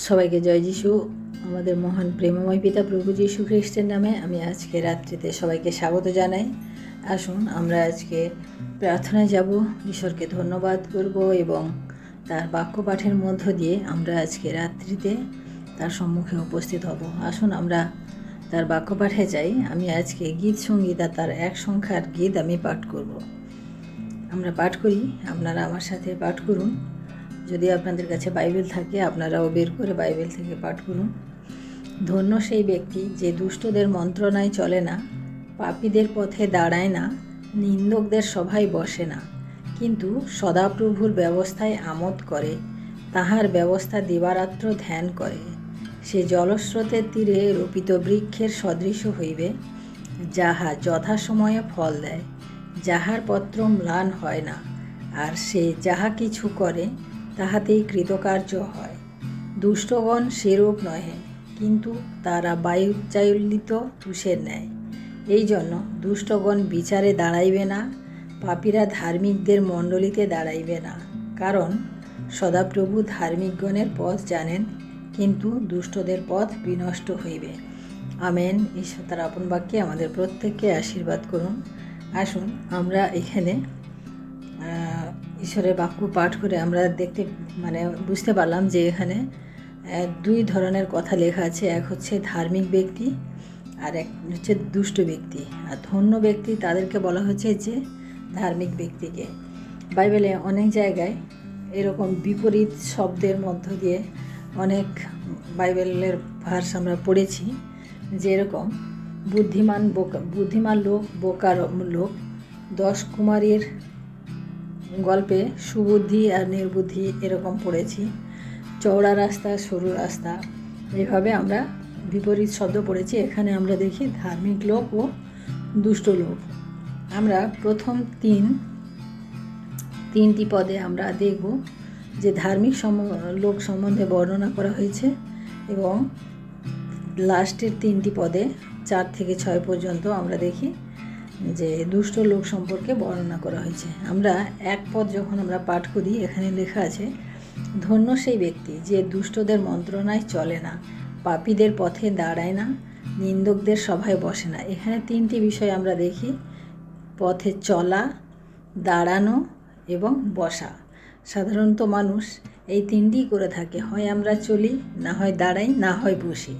সবাইকে জয় যিশু। আমাদের মহান প্রেমময় পিতা প্রভু যিশু খ্রিস্টের নামে আমি আজকে রাত্রিতে সবাইকে স্বাগত জানাই। আসুন, আমরা আজকে প্রার্থনায় যাব। ঈশ্বরকে ধন্যবাদ করব এবং তার বাক্য পাঠের মধ্য দিয়ে আমরা আজকে রাত্রিতে তার সম্মুখে উপস্থিত হব। আসুন, আমরা তার বাক্য পাঠে যাই। আমি আজকে গীত সংগীত তার এক সংখ্যার গীত আমি পাঠ করব। আমরা পাঠ করি। আপনারা আমার সাথে পাঠ করুন। যদি আপনাদের কাছে বাইবেল থাকে, আপনারাও বের করে বাইবেল থেকে পাঠ করুন। ধন্য সেই ব্যক্তি যে দুষ্টদের মন্ত্রণায় চলে না, পাপীদের পথে দাঁড়ায় না, নিন্দকদের সভায় বসে না। কিন্তু সদাপ্রভুর ব্যবস্থায় আমোদ করে, তাহার ব্যবস্থা দিবারাত্র ধ্যান করে। সে জলস্রোতের তীরে রোপিত বৃক্ষের সদৃশ হইবে, যাহা যথাসময়ে ফল দেয়। যাহার পত্র ম্লান হয় না, আর সে যাহা কিছু করে তাহাতেই কৃতকার্য হয়। দুষ্টগণ সেরূপ নহে, কিন্তু তারা বায়ুচালিত তুষের নেয় এই জন্য দুষ্টগণ বিচারে দাঁড়াইবে না, পাপীরা ধার্মিকদের মণ্ডলীতে দাঁড়াইবে না। কারণ সদাপ্রভু ধার্মিকগণের পথ জানেন, কিন্তু দুষ্টদের পথ বিনষ্ট হইবে। আমেন। ঈশ্বর তার আপন বাক্যে আমাদের প্রত্যেককে আশীর্বাদ করুন। আসুন আমরা এখানে ঈশ্বরের বাক্য পাঠ করে আমরা দেখতে মানে বুঝতে পারলাম যে এখানে দুই ধরনের কথা লেখা আছে। এক হচ্ছে ধার্মিক ব্যক্তি আর এক হচ্ছে দুষ্ট ব্যক্তি। আর ধন্য ব্যক্তি তাদেরকে বলা হচ্ছে যে ধার্মিক ব্যক্তিকে। বাইবেলে অনেক জায়গায় এরকম বিপরীত শব্দের মধ্য দিয়ে অনেক বাইবেলের ভার্স আমরা পড়েছি যে এরকম, বুদ্ধিমান বোকা, বুদ্ধিমান লোক, বোকার লোক, দশ কুমারীর গল্পে সুবুদ্ধি আর নির্বুদ্ধি এরকম পড়েছি। চওড়া রাস্তা, সরু রাস্তা, এভাবে আমরা বিপরীত শব্দ পড়েছি। এখানে আমরা দেখি ধার্মিক লোক ও দুষ্ট লোক। আমরা প্রথম তিন, তিনটি পদে আমরা দেখব যে ধার্মিক সম- লোক সম্বন্ধে বর্ণনা করা হয়েছে এবং লাস্টের তিনটি পদে চার থেকে ছয় পর্যন্ত আমরা দেখি যে দুষ্ট লোক সম্পর্কে বর্ণনা করা হয়েছে। আমরা এক পদ যখন আমরা পাঠ করি, এখানে লেখা আছে, ধন্য সেই ব্যক্তি যে দুষ্টদের মন্ত্রণায় চলে না, পাপীদের পথে দাঁড়ায় না, নিন্দকদের সভায় বসে না। এখানে তিনটি বিষয় আমরা দেখি, পথে চলা, দাঁড়ানো এবং বসা। সাধারণত মানুষ এই তিনটিই করে থাকে, হয় আমরা চলি, না হয় দাঁড়াই, না হয় বসি।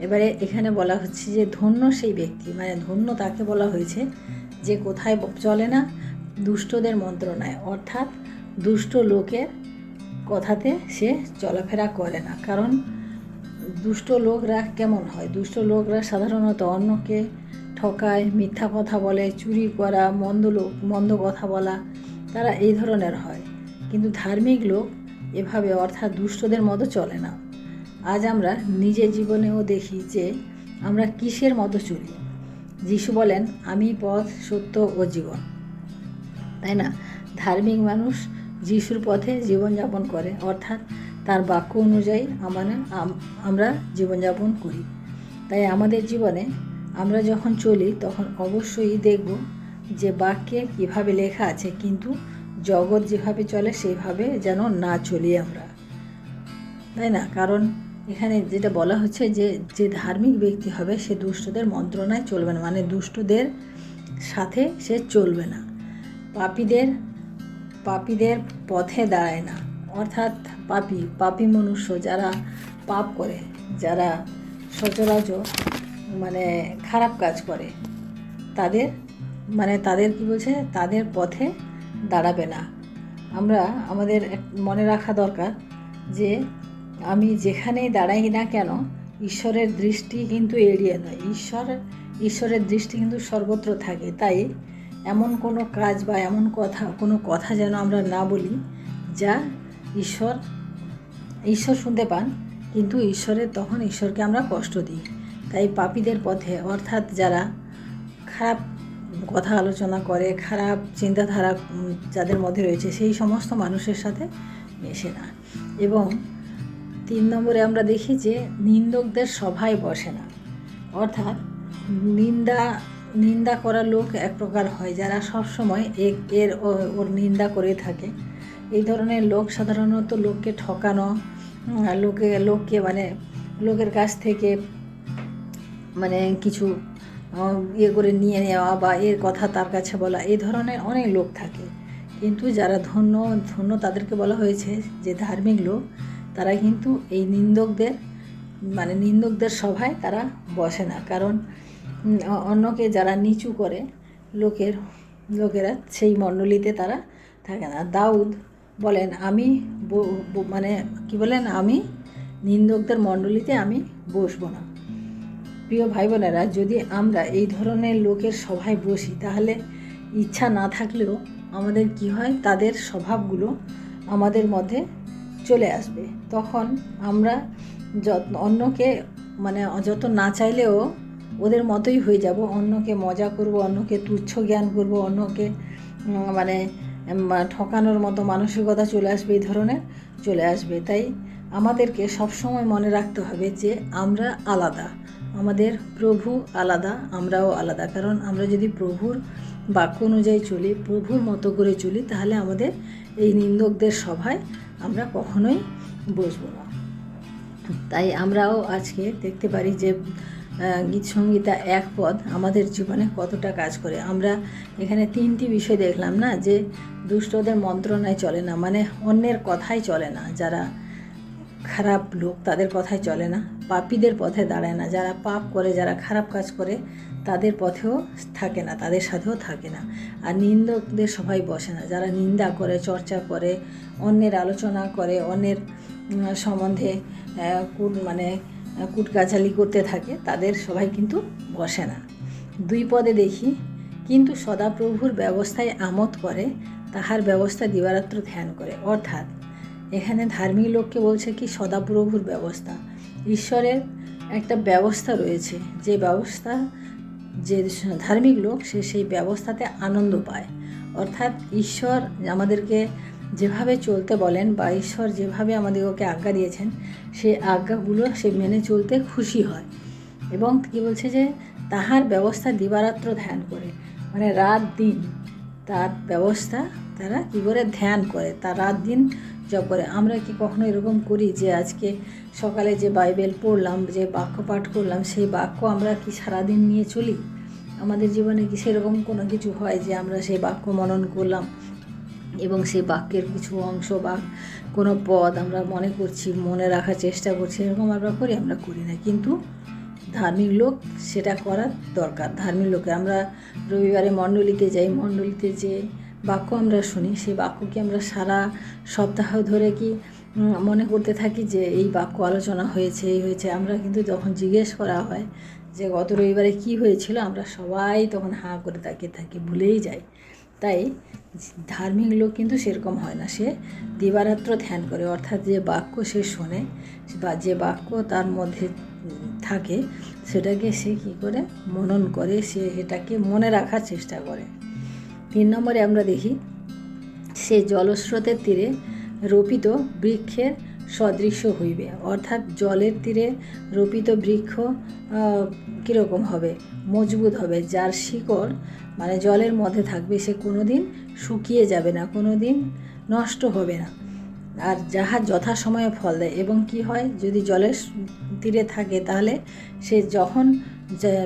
এবারে এখানে বলা হচ্ছে যে ধন্য সেই ব্যক্তি মানে ধন্য তাকে বলা হয়েছে যে কোথায় চলে না, দুষ্টদের মন্ত্রণায়। অর্থাৎ দুষ্ট লোকের কথাতে সে চলাফেরা করে না। কারণ দুষ্ট লোকরা কেমন হয়? দুষ্ট লোকরা সাধারণত অন্যকে ঠকায়, মিথ্যা কথা বলে, চুরি করা, মন্দ লোক, মন্দ কথা বলা, তারা এই ধরনের হয়। কিন্তু ধার্মিক লোক এভাবে অর্থাৎ দুষ্টদের মতো চলে না। আজ আমরা নিজের জীবনেও দেখি যে আমরা কিসের মতো চলি। যিশু বলেন, আমি পথ, সত্য ও জীবন। তাই না? ধার্মিক মানুষ যিশুর পথে জীবনযাপন করে, অর্থাৎ তার বাক্য অনুযায়ী আমাদের আমরা জীবনযাপন করি। তাই আমাদের জীবনে আমরা যখন চলি, তখন অবশ্যই দেখব যে বাক্যে কীভাবে লেখা আছে, কিন্তু জগৎ যেভাবে চলে সেইভাবে যেন না চলি আমরা। তাই না? কারণ এখানে যেটা বলা হচ্ছে যে যে ধার্মিক ব্যক্তি হবে, সে দুষ্টদের মন্ত্রণায় চলবে না। মানে দুষ্টদের সাথে সে চলবে না। পাপীদের পাপীদের পথে দাঁড়ায় না। অর্থাৎ পাপী পাপী মনুষ্য যারা পাপ করে, যারা সচরাচর মানে খারাপ কাজ করে, তাদের মানে তাদের কি বলছে? তাদের পথে দাঁড়াবে না। আমরা, আমাদের মনে রাখা দরকার যে আমি যেখানেই দাঁড়াই না কেন, ঈশ্বরের দৃষ্টি কিন্তু এড়িয়ে নয়। ঈশ্বর, ঈশ্বরের দৃষ্টি কিন্তু সর্বত্র থাকে। তাই এমন কোনো কাজ বা এমন কথা, কোনো কথা যেন আমরা না বলি, যা ঈশ্বর ঈশ্বর শুনতে পান, কিন্তু ঈশ্বরের তখন ঈশ্বরকে আমরা কষ্ট দিই। তাই পাপীদের পথে, অর্থাৎ যারা খারাপ কথা আলোচনা করে, খারাপ চিন্তাধারা যাদের মধ্যে রয়েছে, সেই সমস্ত মানুষের সাথে মেশে না। এবং তিন নম্বরে আমরা দেখি যে নিন্দকদের সভায় বসে না। অর্থাৎ নিন্দা নিন্দা করা লোক এক প্রকার হয় যারা সবসময় এক এর ওর নিন্দা করে থাকে। এই ধরনের লোক সাধারণত লোককে ঠকানো লোকে, লোককে মানে লোকের কাছ থেকে মানে কিছু ইয়ে করে নিয়ে নেওয়া বা এর কথা তার কাছে বলা, এই ধরনের অনেক লোক থাকে। কিন্তু যারা ধন্য ধন্য তাদেরকে বলা হয়েছে যে ধার্মিক লোক তারা কিন্তু এই নিন্দকদের মানে নিন্দকদের সভায় তারা বসে না। কারণ অন্যকে যারা নিচু করে, লোকের, লোকেরা সেই মণ্ডলীতে তারা থাকে না। দাউদ বলেন, আমি মানে কি বলেন? আমি নিন্দকদের মণ্ডলীতে আমি বসবো না। প্রিয় ভাই বোনেরা যদি আমরা এই ধরনের লোকের সভায় বসি, তাহলে ইচ্ছা না থাকলেও আমাদের কি হয়? তাদের স্বভাবগুলো আমাদের মধ্যে চলে আসবে, তখন আমরা যত, অন্যকে মানে যত না চাইলেও ওদের মতোই হয়ে যাব। অন্যকে মজা করব, অন্যকে তুচ্ছ জ্ঞান করব, অন্যকে মানে ঠকানোর মতো মানসিকতা চলে আসবে, এই ধরনের চলে আসবে। তাই আমাদেরকে সবসময় মনে রাখতে হবে যে আমরা আলাদা। আমাদের প্রভু আলাদা, আমরাও আলাদা। কারণ আমরা যদি প্রভুর বাক্য অনুযায়ী চলি, প্রভুর মতো করে চলি, তাহলে আমাদের এই নিন্দকদের সভায় আমরা কখনোই বসবো না। তাই আমরাও আজকে দেখতে পারি যে গীত সঙ্গীতা এক পদ আমাদের জীবনে কতটা কাজ করে। আমরা এখানে তিনটি বিষয় দেখলাম না যে, দুষ্টদের মন্ত্রণায় চলে না মানে অন্যের কথাই চলে না। যারা খারাপ লোক তাদের কথাই চলে না। পাপীদের পথে দাঁড়ায় না। যারা পাপ করে, যারা খারাপ কাজ করে, তাদের পথেও থাকে না, তাদের সাথেও থাকে না। আর নিন্দকদের সবাই বসে না। যারা নিন্দা করে, চর্চা করে, অন্যের আলোচনা করে, অন্যের সম্বন্ধে কুট মানে কুটকাচালি করতে থাকে, তাদের সবাই কিন্তু বসে না। দুই পদে দেখি, কিন্তু সদাপ্রভুর ব্যবস্থায় আমোদ করে, তাহার ব্যবস্থা দিবারাত্র ধ্যান করে। অর্থাৎ এখানে ধার্মিক লোককে বলছে কি সদাপ্রভুর ব্যবস্থা। ঈশ্বরের একটা ব্যবস্থা রয়েছে। যে ব্যবস্থা, যে ধার্মিক লোক, সে সেই ব্যবস্থাতে আনন্দ পায়। অর্থাৎ ঈশ্বর আমাদেরকে যেভাবে চলতে বলেন বা ঈশ্বর যেভাবে আমাদেরকে আজ্ঞা দিয়েছেন, সেই আজ্ঞাগুলো সে মেনে চলতে খুশি হয়। এবং কি বলছে যে, তাহার ব্যবস্থা দিবারাত্র ধ্যান করে। মানে রাত দিন তার ব্যবস্থা তারা কি করে ধ্যান করে, তার রাত দিন জব করে। আমরা কি কখনো এরকম করি যে আজকে সকালে যে বাইবেল পড়লাম, যে বাক্য পাঠ করলাম, সেই বাক্য আমরা কি সারাদিন নিয়ে চলি? আমাদের জীবনে কি সেরকম কোনো কিছু হয় যে আমরা সেই বাক্য মনন করলাম এবং সেই বাক্যের কিছু অংশ বা কোনো পদ আমরা মনে করছি, মনে রাখার চেষ্টা করছি? এরকম আমরা করি আমরা করি না। কিন্তু ধার্মিক লোক সেটা করার দরকার। ধার্মিক লোকে আমরা রবিবারে মণ্ডলীতে যাই, মণ্ডলীতে যে বাক্য আমরা শুনি, সেই বাক্যকে আমরা সারা সপ্তাহ ধরে কি মনে করতে থাকি যে এই বাক্য আলোচনা হয়েছে, এই হয়েছে। আমরা কিন্তু যখন জিজ্ঞেস করা হয় যে গত রবিবারে কি হয়েছিল, আমরা সবাই তখন হাঁ করে তাকিয়ে থাকি, ভুলেই যাই। তাই ধার্মিক লোক কিন্তু সেরকম হয় না। সে দিবারাত্র ধ্যান করে, অর্থাৎ যে বাক্য সে শোনে বা যে বাক্য তার মধ্যে থাকে, সেটাকে সে কী করে? মনন করে, সে এটাকে মনে রাখার চেষ্টা করে। তিন নম্বরে আমরা দেখি, সে জলস্রোতের তীরে রোপিত বৃক্ষের সদৃশ্য হইবে। অর্থাৎ জলের তীরে রোপিত বৃক্ষ কীরকম হবে? মজবুত হবে। যার শিকড় মানে জলের মধ্যে থাকবে, সে কোনো দিন শুকিয়ে যাবে না কোনো দিন নষ্ট হবে না। আর যাহা যথাসময়ে ফল দেয়। এবং কি হয়, যদি জলের তীরে থাকে, তাহলে সে যখন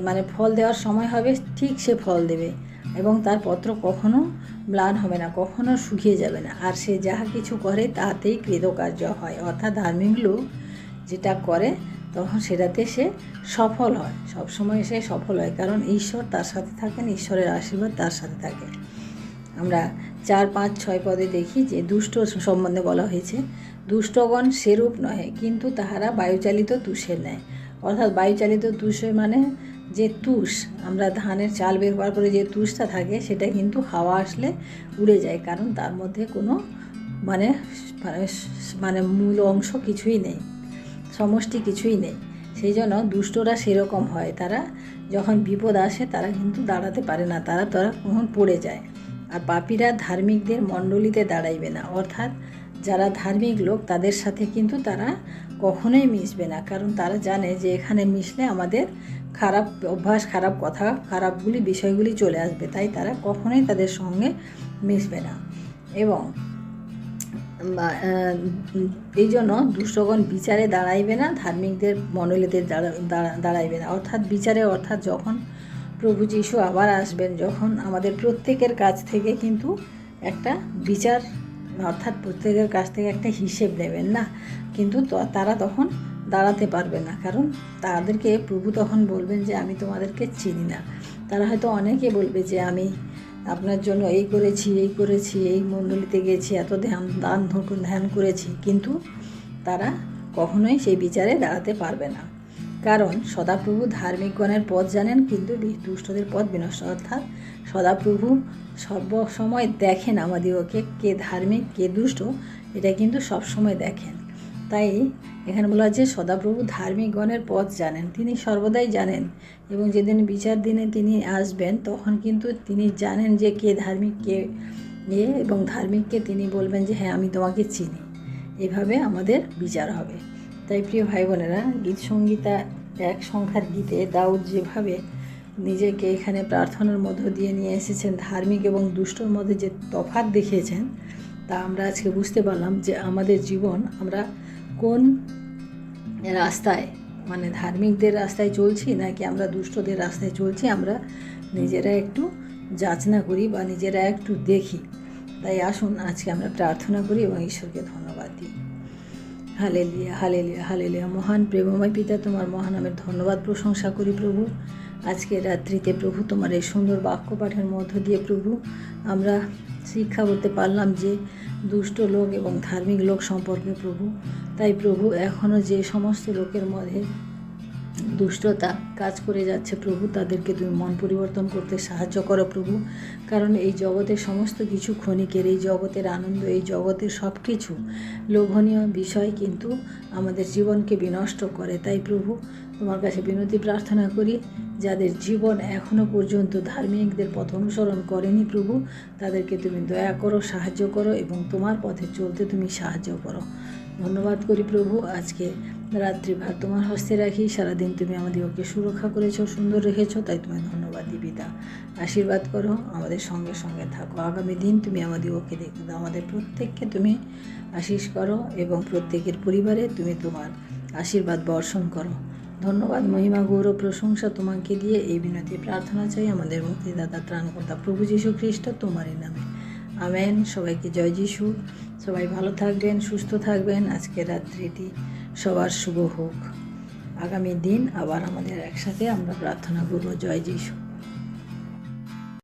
মানে ফল দেওয়ার সময় হবে, ঠিক সে ফল দেবে। এবং তার পত্র কখনো ম্লান হবে না, কখনো শুকিয়ে যাবে না। আর সে যাহা কিছু করে তাতেই কৃতকার্য হয়। অর্থাৎ ধার্মিক লোক যেটা করে, তখন সেটাতে সে সফল হয়। সবসময় সে সফল হয়, কারণ ঈশ্বর তার সাথে থাকেন, ঈশ্বরের আশীর্বাদ তার সাথে থাকে। আমরা চার, পাঁচ, ছয় পদে দেখি যে দুষ্ট সম্বন্ধে বলা হয়েছে, দুষ্টগণ সেরূপ নহে, কিন্তু তাহারা বায়ুচালিত তুষের নেয় অর্থাৎ বায়ুচালিত তুষের মানে যে তুষ, আমরা ধানের চাল বের করার পরে যে তুষটা থাকে, সেটা কিন্তু হাওয়া আসলে উড়ে যায়, কারণ তার মধ্যে কোনো মানে মানে মানে মূল অংশ কিছুই নেই, সমষ্টি কিছুই নেই। সেই জন্য দুষ্টরা সেরকম হয়, তারা যখন বিপদ আসে, তারা কিন্তু দাঁড়াতে পারে না, তারা তারা কখন পড়ে যায়। আর পাপীরা ধার্মিকদের মণ্ডলীতে দাঁড়াইবে না। অর্থাৎ যারা ধার্মিক লোক, তাদের সাথে কিন্তু তারা কখনোই মিশবে না। কারণ তারা জানে যে এখানে মিশলে আমাদের খারাপ অভ্যাস, খারাপ কথা, খারাপগুলি, বিষয়গুলি চলে আসবে। তাই তারা কখনোই তাদের সঙ্গে মিশবে না। এবং এই জন্য দুষ্টগণ বিচারে দাঁড়াইবে না, ধার্মিকদের দাঁড়া- দাঁড়াইবে না। অর্থাৎ বিচারে, অর্থাৎ যখন প্রভু যিশু আবার আসবেন যখন আমাদের প্রত্যেকের কাছ থেকে কিন্তু একটা বিচার, অর্থাৎ প্রত্যেকের কাছ থেকে একটা হিসেব নেবেন না। কিন্তু তারা তখন দাঁড়াতে পারবে না। কারণ তাদেরকে প্রভু তখন বলবেন যে, আমি তোমাদেরকে চিনি না। তারা হয়তো অনেকে বলবে যে, আমি আপনার জন্য এই করেছি এই করেছি, এই মণ্ডলীতে গেছি, এত ধ্যান, দান ধ্যান করেছি। কিন্তু তারা কখনোই সেই বিচারে দাঁড়াতে পারবে না। কারণ সদাপ্রভু ধার্মিকগণের পথ জানেন, কিন্তু দুষ্টদের পথ বিনষ্ট। অর্থাৎ সদাপ্রভু সর্বসময় দেখেন আমাদিগকে কে ধার্মিক, কে দুষ্ট, এটা কিন্তু সবসময় দেখেন। তাই এখানে বলা হচ্ছে সদাপ্রভু ধার্মিকগণের পথ জানেন, তিনি সর্বদাই জানেন এবং যেদিন বিচার দিনে তিনি আসবেন, তখন কিন্তু তিনি জানেন যে কে ধার্মিক, কে ইয়ে এবং ধার্মিককে তিনি বলবেন যে হ্যাঁ আমি তোমাকে চিনি। এভাবে আমাদের বিচার হবে। তাই প্রিয় ভাই বোনেরা গীত সঙ্গীতা এক সংখ্যার গীতে দাউদ যেভাবে নিজেকে এখানে প্রার্থনার মধ্য দিয়ে নিয়ে এসেছেন, ধার্মিক এবং দুষ্টর মধ্যে যে তফাৎ দেখিয়েছেন, তা আমরা আজকে বুঝতে পারলাম যে আমাদের জীবন আমরা কোন রাস্তায় মানে ধার্মিকদের রাস্তায় চলছি নাকি আমরা দুষ্টদের রাস্তায় চলছি, আমরা নিজেরা একটু যাচনা করি বা নিজেরা একটু দেখি। তাই আসুন আজকে আমরা প্রার্থনা করি এবং ঈশ্বরকে ধন্যবাদ দিই। Hallelujah hallelujah hallelujah. মহান প্রেমময় পিতা, তোমার মহানামের ধন্যবাদ, প্রশংসা করি প্রভু। আজকে রাত্রিতে প্রভু, তোমার এই সুন্দর বাক্য পাঠের মধ্য দিয়ে প্রভু, আমরা শিক্ষা করতে পারলাম যে দুষ্ট লোক এবং ধার্মিক লোক সম্পর্কে প্রভু। তাই প্রভু এখনও যে সমস্ত লোকের মধ্যে দুষ্টতা কাজ করে যাচ্ছে প্রভু, তাদেরকে তুমি মন পরিবর্তন করতে সাহায্য করো প্রভু। কারণ এই জগতের সমস্ত কিছু ক্ষণিকের, এই জগতের আনন্দ, এই জগতের সব কিছু লোভনীয় বিষয় কিন্তু আমাদের জীবনকে বিনষ্ট করে। তাই প্রভু, তোমার কাছে বিনতি প্রার্থনা করি, যাদের জীবন এখনও পর্যন্ত ধার্মিকদের পথ অনুসরণ করেনি প্রভু, তাদেরকে তুমি দয়া করো, সাহায্য করো এবং তোমার পথে চলতে তুমি সাহায্য করো। ধন্যবাদ করি প্রভু। আজকে রাত্রি রাত্রিভার তোমার হস্তে রাখি। সারাদিন তুমি আমাদেরকে সুরক্ষা করেছ, সুন্দর রেখেছো, তাই তোমায় ধন্যবাদ দিই পিতা আশীর্বাদ করো, আমাদের সঙ্গে সঙ্গে থাকো। আগামী দিন তুমি আমাদেরকে দেখতে দাও। আমাদের প্রত্যেককে তুমি আশিস করো এবং প্রত্যেকের পরিবারে তুমি তোমার আশীর্বাদ বর্ষণ করো। ধন্যবাদ, মহিমা, গৌরব, প্রশংসা তোমাকে দিয়ে এই বিনতি প্রার্থনা চাই। আমাদের মুক্তিদাতা, ত্রাণকর্তা প্রভু যীশু খ্রিস্ট তোমারই নামে। আমেন। সবাইকে জয় যিশু। সবাই ভালো থাকবেন, সুস্থ থাকবেন। আজকে রাত্রিটি সবার শুভ হোক। আগামী দিন আবার আমাদের একসাথে আমরা প্রার্থনা করব। জয় যিশু।